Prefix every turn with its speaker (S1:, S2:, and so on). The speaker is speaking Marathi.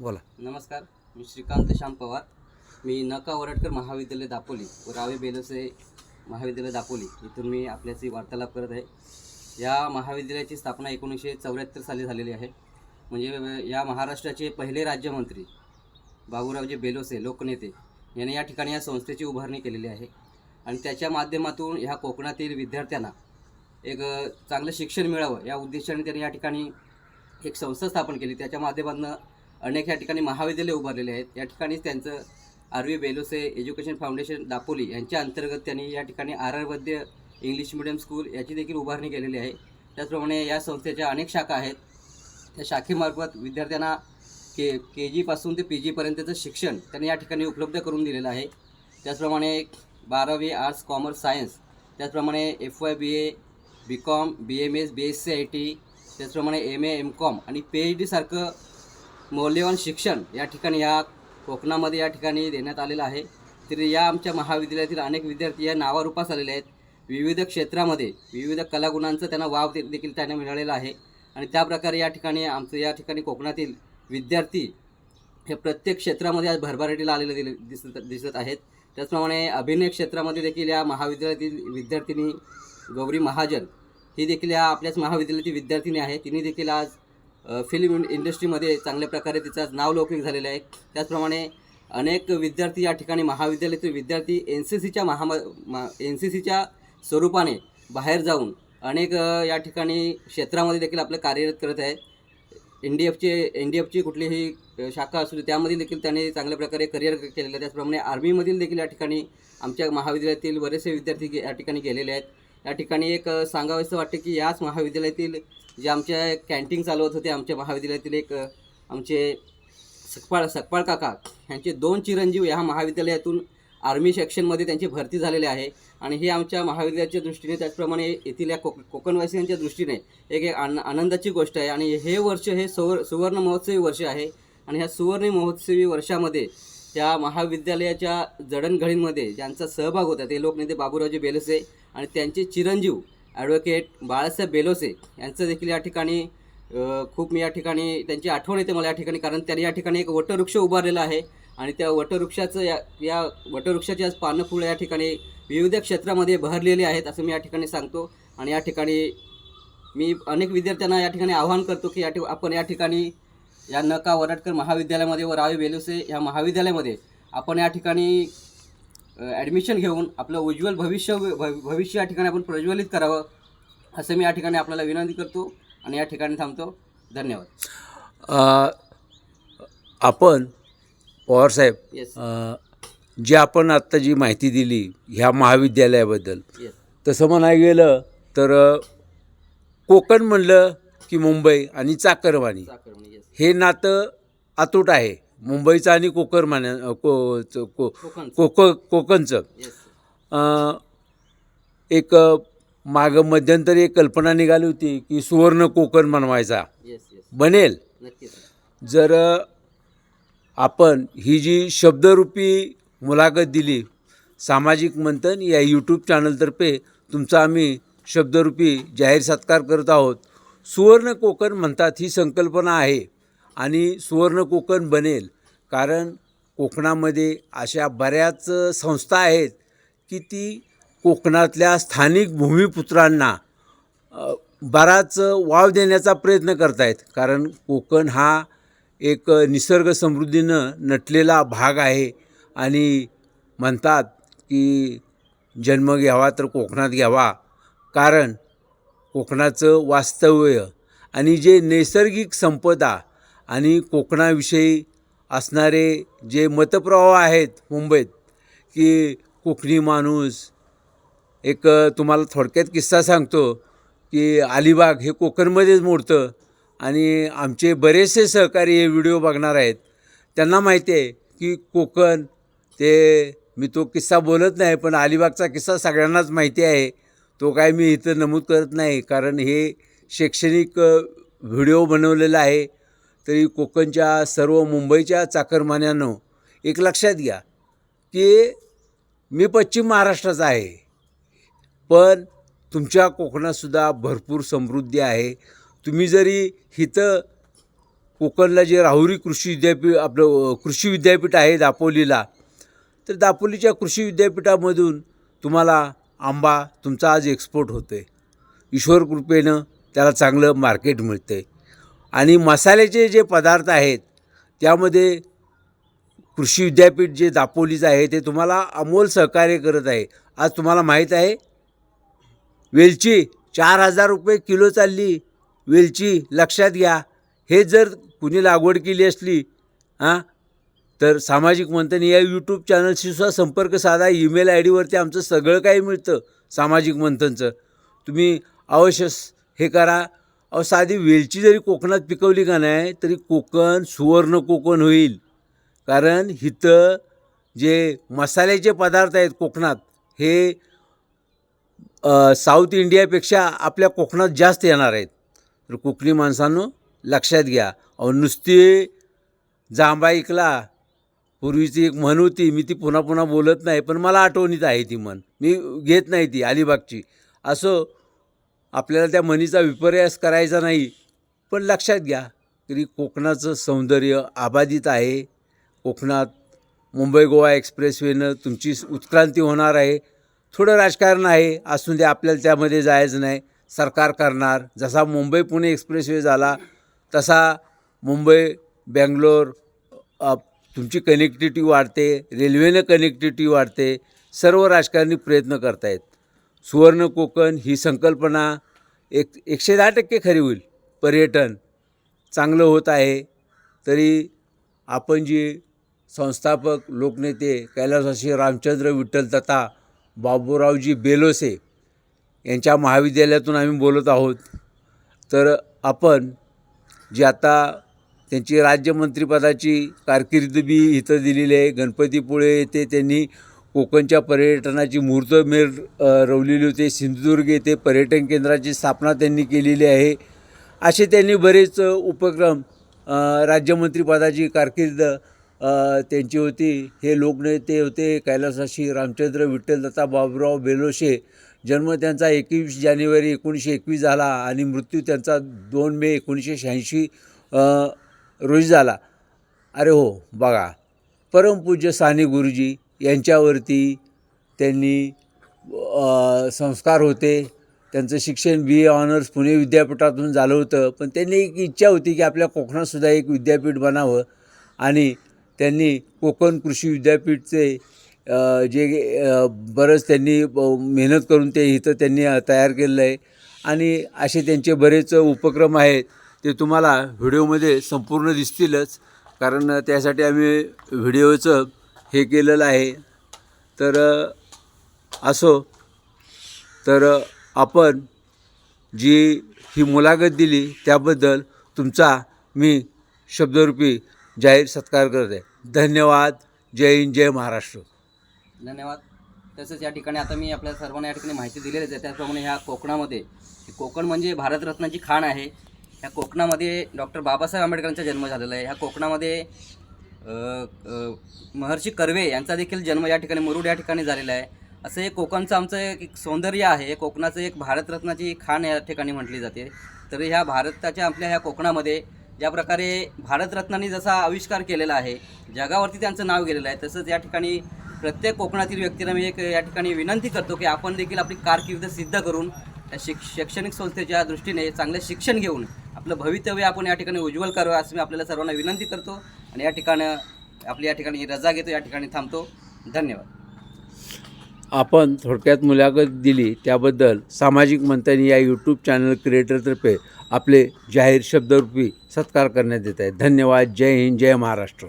S1: बोला.
S2: नमस्कार मी श्रीकांत श्याम पवार. मी नका वरटकर महाविद्यालय दापोली व रावे बेलसे महाविद्यालय दापोली इथून मी आपल्याशी वार्तालाप करत आहे. या महाविद्यालयाची स्थापना एकोणीसशे चौऱ्याहत्तर साली झालेली आहे. म्हणजे या महाराष्ट्राचे पहिले राज्यमंत्री बाबूरावजी बेलोसे लोकनेते यांनी या ठिकाणी या संस्थेची उभारणी केलेली आहे. आणि त्याच्या माध्यमातून ह्या कोकणातील विद्यार्थ्यांना एक चांगलं शिक्षण मिळावं या उद्देशाने त्यांनी या ठिकाणी एक संस्था स्थापन केली. त्याच्या माध्यमातून अनेक या ठिकाणी महाविद्यालय उभारलेले आहेत. या ठिकाणीच त्यांचं R V Belose education foundation Dapoli यांच्या अंतर्गत त्यांनी या ठिकाणी R R Vaidya English medium school याची देखील उभारणी केलेली आहे. त्याचप्रमाणे या संस्थेच्या अनेक शाखा आहेत. त्या शाखेमार्फत विद्यार्थ्यांना के के जीपासून ते पी जीपर्यंतचं शिक्षण त्यांनी या ठिकाणी उपलब्ध करून दिलेलं आहे. त्याचप्रमाणे बारावी आर्ट्स कॉमर्स सायन्स त्याचप्रमाणे F Y B A B Com B M S B S C I T त्याचप्रमाणे एम ए एम कॉम आणि पी एच डीसारखं मौल्यवान शिक्षण या ठिकाणी या कोकणामध्ये या ठिकाणी देण्यात आलेलं आहे. तर या आमच्या महाविद्यालयातील अनेक विद्यार्थी या नावारूपास आलेले आहेत. विविध क्षेत्रामध्ये विविध कलागुणांचं त्यांना वाव दे- देखील त्यांना मिळालेला आहे. आणि त्याप्रकारे या ठिकाणी आमचं या ठिकाणी कोकणातील विद्यार्थी हे प्रत्येक क्षेत्रामध्ये आज भरभराटीला आलेले दिले दिसत दिसत आहेत. त्याचप्रमाणे अभिनय क्षेत्रामध्ये देखील या महाविद्यालयातील विद्यार्थिनी गौरी महाजन ही देखील या आपल्याच महाविद्यालयातील विद्यार्थिनी आहे. तिने देखील आज फिल्म इंडस्ट्रीमध्ये चांगल्या प्रकारे तिचं नावलौकिक झालेलं आहे. त्याचप्रमाणे अनेक विद्यार्थी या ठिकाणी महाविद्यालयातील विद्यार्थी एन सी सीच्या महा एन सी सीच्या स्वरूपाने बाहेर जाऊन अनेक या ठिकाणी क्षेत्रामध्ये देखील आपलं कार्यरत करत आहे एन डी एफचे एन डी एफची कुठलीही शाखा असू दे त्यामध्ये देखील त्याने चांगल्या प्रकारे करिअर केलेलं आहे. त्याचप्रमाणे आर्मीमधील देखील या ठिकाणी आमच्या महाविद्यालयातील बरेचसे विद्यार्थी गे- या ठिकाणी गेलेले आहेत. या ठिकाणी एक सांगावंसं वाटतं की याच महाविद्यालयातील जे आमच्या कॅन्टीन चालवत होते आमच्या महाविद्यालयातील एक आमचे सकपाळ सकपाळ काका यांचे दोन चिरंजीव ह्या महाविद्यालयातून आर्मी सेक्शनमध्ये त्यांची भरती झालेली आहे. आणि हे आमच्या महाविद्यालयाच्या दृष्टीने त्याचप्रमाणे येथील या कोक कोकणवासियांच्या दृष्टीने एक एक आन आनंदाची गोष्ट आहे. आणि हे वर्ष हे सुवर सुवर्ण महोत्सवी वर्ष आहे. आणि ह्या सुवर्ण महोत्सवी वर्षामध्ये त्या महाविद्यालयाच्या जडणघडींमध्ये ज्यांचा सहभाग होता ते लोकनेते बाबूरावजी बेलोसे आणि त्यांचे चिरंजीव ॲडव्होकेट बाळासाहेब बेलोसे यांचं देखील या ठिकाणी खूप मी या ठिकाणी त्यांची आठवण येते मला या ठिकाणी कारण त्यांनी या ठिकाणी एक वटवृक्ष उभारलेला आहे आणि त्या वटवृक्षाचं या या वटवृक्षाची आज पानं फुलं या ठिकाणी विविध क्षेत्रामध्ये बहरलेली आहेत असं मी या ठिकाणी सांगतो आणि या ठिकाणी मी अनेक विद्यार्थ्यांना या ठिकाणी आवाहन करतो की या ठिक आपण या ठिकाणी या नका वरटकर महाविद्यालयामध्ये व रावे बेलुसे या महाविद्यालयामध्ये आपण या ठिकाणी ॲडमिशन घेऊन आपलं उज्ज्वल भविष्य भव- भविष्य या ठिकाणी आपण प्रज्वलित करावं असं मी या ठिकाणी आपल्याला विनंती करतो आणि या ठिकाणी थांबतो. धन्यवाद.
S1: आपण पवारसाहेब जी आपण आत्ता जी माहिती दिली ह्या महाविद्यालयाबद्दल तसं म्हणायला गेलं तर कोकण म्हणलं की मुंबई आणि
S2: येस
S1: हे नातं अतूट आहे. मुंबईचं आणि कोकरमान्या को च- को कोक कोकणचं. अ, एक मागं मध्यंतरी एक कल्पना निघाली होती की सुवर्ण कोकण बनवायचा बनेल.
S2: नक्कीच
S1: जर आपण ही जी शब्दरूपी मुलाखत दिली सामाजिक मंथन या यूट्यूब चॅनलतर्फे तुमचा आम्ही शब्दरूपी जाहीर सत्कार करत आहोत. सुवर्ण कोकण म्हणतात ही संकल्पना आहे आणि सुवर्ण कोकण बनेल. कारण कोकणामध्ये अशा बऱ्याच संस्था आहेत की ती कोकणातल्या स्थानिक भूमिपुत्रांना बराच वाव देण्याचा प्रयत्न करत आहेत कारण कोकण हा एक निसर्ग समृद्धीनं नटलेला भाग आहे आणि म्हणतात की जन्म घ्यावा तर कोकणात घ्यावा. कारण कोकणाचं वास्तव्य आणि जे नैसर्गिक संपदा आणि कोकणाविषयी असणारे जे मतप्रवाह आहेत मुंबईत की कोकणी माणूस एक तुम्हाला थोडक्यात किस्सा सांगतो की अलिबाग हे कोकणमध्येच मोडतं आणि आमचे बरेचसे सहकारी हे व्हिडिओ बघणार आहेत. त्यांना माहिती आहे की कोकण ते मी तो किस्सा बोलत नाही पण अलिबागचा किस्सा सगळ्यांनाच माहिती आहे. तो काय मी इथं नमूद करत नाही कारण हे शैक्षणिक व्हिडिओ बनवलेला आहे. तरी कोकणच्या सर्व मुंबईच्या चाकरमान्यानं एक लक्षात घ्या की मी पश्चिम महाराष्ट्राचा आहे. पण तुमच्या कोकणातसुद्धा भरपूर समृद्धी आहे. तुम्ही जरी इथं कोकणला जे राहुरी कृषी विद्यापीठ आपलं कृषी विद्यापीठ आहे दापोलीला तर दापोलीच्या कृषी विद्यापीठामधून तुम्हाला आंबा तुमचा आज एक्सपोर्ट होतो आहे ईश्वर कृपेनं त्याला चांगलं मार्केट मिळतं आहे आणि मसाल्याचे जे पदार्थ आहेत त्यामध्ये कृषी विद्यापीठ जे दापोलीचं आहे ते तुम्हाला अमोल सहकार्य करत आहे. आज तुम्हाला माहीत आहे वेलची चार हजार रुपये किलो चालली. वेलची लक्षात घ्या. हे जर कुणी लागवड केली असली हां तर सामाजिक मंथन या यूट्यूब चॅनलशी सुद्धा संपर्क साधा. ईमेल आय डीवरती आमचं सगळं काही मिळतं सामाजिक मंथनचं. तुम्ही अवश्य हे करा. अहो साधी वेलची जरी कोकणात पिकवली का नाही तरी कोकण सुवर्ण कोकण होईल. कारण इथं जे मसाल्याचे पदार्थ आहेत कोकणात हे साऊथ इंडियापेक्षा आपल्या कोकणात जास्त येणार आहेत. तर कोकणी माणसानं लक्षात घ्या. अहो नुसती जांभा ऐकला पूर्वीची एक म्हण होती मी ती पुन्हा पुन्हा बोलत नाही पण मला आठवणीत आहे ती म्हण. मी घेत नाही ती अलिबागची. असं आपल्याला त्या म्हणीचा विपर्यास करायचा नाही पण लक्षात घ्या तरी कोकणाचं सौंदर्य आबादित आहे. कोकणात मुंबई गोवा एक्सप्रेसवेनं तुमची उत्क्रांती होणार आहे. थोडं राजकारण आहे असून दे आपल्याला त्यामध्ये जायचं नाही. सरकार करणार. जसा मुंबई पुणे एक्सप्रेसवे झाला तसा मुंबई बँगलोर तुमची कनेक्टिव्हिटी वाढते रेल्वेनं कनेक्टिव्हिटी वाढते सर्व राजकारणी प्रयत्न करतायत. सुवर्ण कोकण ही संकल्पना एक एकशे दहा टक्के खरी होईल. पर्यटन चांगलं होत आहे. तरी आपण जी संस्थापक लोकनेते कैलासवासी रामचंद्र विठ्ठल तथा बाबूरावजी बेलोसे यांच्या महाविद्यालयातून आम्ही बोलत आहोत. तर आपण जे आता त्यांची राज्यमंत्रीपदाची कारकिर्द बी इथं दिलेली आहे. गणपतीपुळे येथे त्यांनी कोकणच्या पर्यटनाची मुहूर्तमेर रवलेली होती. सिंधुदुर्ग येथे पर्यटन केंद्राची स्थापना त्यांनी केलेली आहे. असे त्यांनी बरेच उपक्रम राज्यमंत्रीपदाची कारकिर्द त्यांची होती. हे लोकनेते होते. कैलासाशी रामचंद्र विठ्ठल दत्ता बाबुराव बेलोशे जन्म त्यांचा एकवीस जानेवारी एकोणीसशे एकवीस झाला आणि मृत्यू त्यांचा दोन मे एकोणीसशे शहाऐंशी रोजी झाला. अरे हो बघा. परमपूज्य साने गुरुजी यांच्यावरती त्यांनी संस्कार होते. त्यांचं शिक्षण बी ए ऑनर्स पुणे विद्यापीठातून झालं होतं. पण त्यांनी एक इच्छा होती की आपल्या कोकणातसुद्धा एक विद्यापीठ बनावं. आणि त्यांनी कोकण कृषी विद्यापीठचे जे बरंच त्यांनी ब- मेहनत करून ते इथं त्यांनी तयार केलेलं आहे. आणि असे त्यांचे बरेच उपक्रम आहेत. ते तुम्हाला व्हिडिओमध्ये संपूर्ण दिसतीलच. कारण त्यासाठी आम्ही व्हिडिओचं हे केलेलं आहे. तर असो. तर आपण जी ही मुलाखत दिली त्याबद्दल तुमचा मी शब्दरूपी जाहीर सत्कार करत आहे धन्यवाद. जय हिंद जय महाराष्ट्र.
S2: धन्यवाद. तसंच या ठिकाणी आता मी आपल्या सर्वांना या ठिकाणी माहिती दिलेलीच आहे. त्याचप्रमाणे ह्या कोकणामध्ये कोकण म्हणजे भारतरत्नाची खाण आहे. ह्या कोकणामध्ये डॉक्टर बाबासाहेब आंबेडकरांचा जन्म झालेला आहे. ह्या कोकणामध्ये महर्षी कर्वे यांचा देखील जन्म या ठिकाणी मुरुड या ठिकाणी झालेला आहे. असं एक कोकणचं आमचं एक सौंदर्य आहे. कोकणाचं एक भारतरत्नाची खाण या ठिकाणी म्हटली जाते. तर ह्या भारताच्या आपल्या ह्या कोकणामध्ये ज्या प्रकारे भारतरत्नांनी जसा आविष्कार केलेला आहे जगावरती त्यांचं नाव गेलेलं आहे तसंच या ठिकाणी प्रत्येक कोकणातील व्यक्तीला मी एक या ठिकाणी विनंती करतो की आपण देखील आपली कारकीर्द सिद्ध करून शिक शैक्षणिक संस्थेच्या दृष्टीने चांगले शिक्षण घेऊन आपलं भवितव्य आपण या ठिकाणी उज्ज्वल करावं असं मी आपल्याला सर्वांना विनंती करतो. आणि या ठिकाणी आपली या ठिकाणी रजा घेतो या ठिकाणी थांबतो. धन्यवाद.
S1: आपण थोडक्यात मुलाखत दिली त्याबद्दल सामाजिक मंथन या यूट्यूब चॅनल क्रिएटरतर्फे आपले जाहीर शब्दरूपी सत्कार करण्यात येत आहे. धन्यवाद. जय हिंद जय महाराष्ट्र.